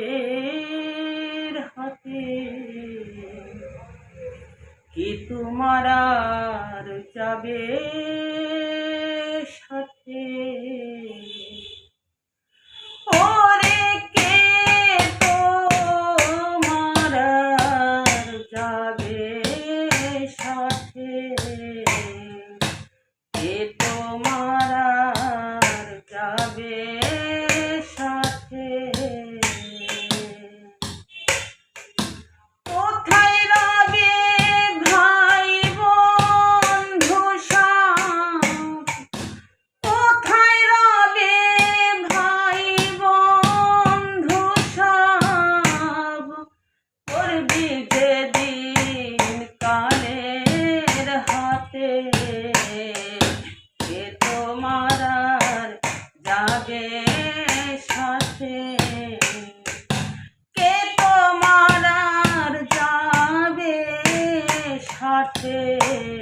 কালের হাতে। কি তোমার যাবে? আছে